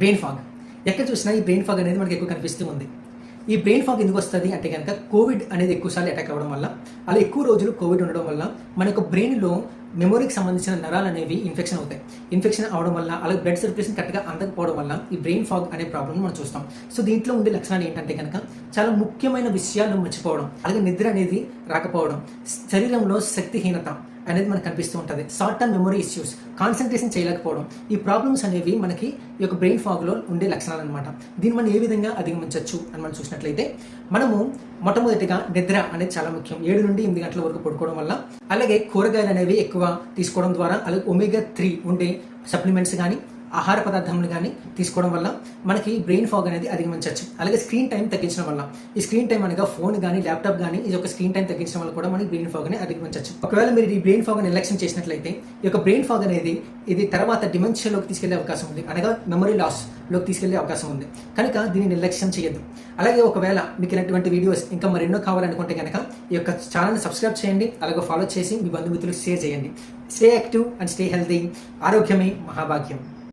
Brain fog ఎక్కడ చూసినా ఈ బ్రెయిన్ ఫాగ్ అనేది మనకి ఎక్కువ కనిపిస్తూ ఉంది. ఈ బ్రెయిన్ ఫాగ్ ఎందుకు వస్తుంది అంటే కనుక కోవిడ్ అనేది ఎక్కువసార్లు అటాక్ అవ్వడం వల్ల అలా ఎక్కువ రోజులు కోవిడ్ ఉండడం వల్ల మన యొక్క బ్రెయిన్లో మెమొరీకి సంబంధించిన నరాలు అనేవి ఇన్ఫెక్షన్ అవుతాయి. ఇన్ఫెక్షన్ అవడం వల్ల అలాగే బ్లడ్ సర్క్యులేషన్ కరెక్ట్గా అందకపోవడం వల్ల ఈ బ్రెయిన్ ఫాగ్ అనే ప్రాబ్లమ్ మనం చూస్తాం. సో దీంట్లో ఉండే లక్షణాలు ఏంటంటే కనుక చాలా ముఖ్యమైన విషయాలను మర్చిపోవడం అలాగే నిద్ర అనేది రాకపోవడం శరీరంలో శక్తిహీనత అనేది మనకు కనిపిస్తూ ఉంటుంది. Short term memory issues concentration చేయలేకపోవడం ఈ ప్రాబ్లమ్స్ అనేవి మనకి ఈ యొక్క బ్రెయిన్ ఫాగ్లో ఉండే లక్షణాలు అనమాట దీన్ని మనం ఏ విధంగా అధిగమించవచ్చు అని మనం చూసినట్లయితే మనము మొట్టమొదటిగా నిద్ర అనేది చాలా ముఖ్యం. ఏడు నుండి ఎనిమిది గంటల వరకు పడుకోవడం వల్ల అలాగే కూరగాయలు అనేవి ఎక్కువ తీసుకోవడం ద్వారా అలాగే ఒమేగా త్రీ ఉండే సప్లిమెంట్స్ కానీ ఆహార పదార్థములు కానీ తీసుకోవడం వల్ల మనకి బ్రెయిన్ ఫాగ్ అనేది అధిగమించవచ్చు. అలాగే స్క్రీన్ టైం తగ్గించడం వల్ల ఈ స్క్రీన్ టైం అనగా ఫోన్ కానీ ల్యాప్టాప్ కానీ ఇది ఒక స్క్రీన్ టైం తగ్గించడం వల్ల కూడా మనకి బ్రెయిన్ ఫాగ్ అనేది అధిగమించవచ్చు. ఒకవేళ మీరు ఈ బ్రెయిన్ ఫాగ్ నిర్లక్ష్యం చేసినట్లయితే ఈ యొక్క బ్రెయిన్ ఫాగ్ అనేది ఇది తర్వాత డిమెన్షియాలోకి తీసుకెళ్ళే అవకాశం ఉంది. అనగా మెమరీ లాస్ లోకి తీసుకెళ్ళే అవకాశం ఉంది. కనుక దీన్ని నిర్లక్ష్యం చేయొద్దు. అలాగే ఒకవేళ మీకు ఇలాంటివంటి వీడియోస్ ఇంకా మరెన్నో కావాలనుకుంటే కనుక ఈ యొక్క ఛానల్ని సబ్స్క్రైబ్ చేయండి. అలాగే ఫాలో చేసి మీ బంధుమిత్రులకు షేర్ చేయండి. Stay active and stay healthy ఆరోగ్యమే మహాభాగ్యం.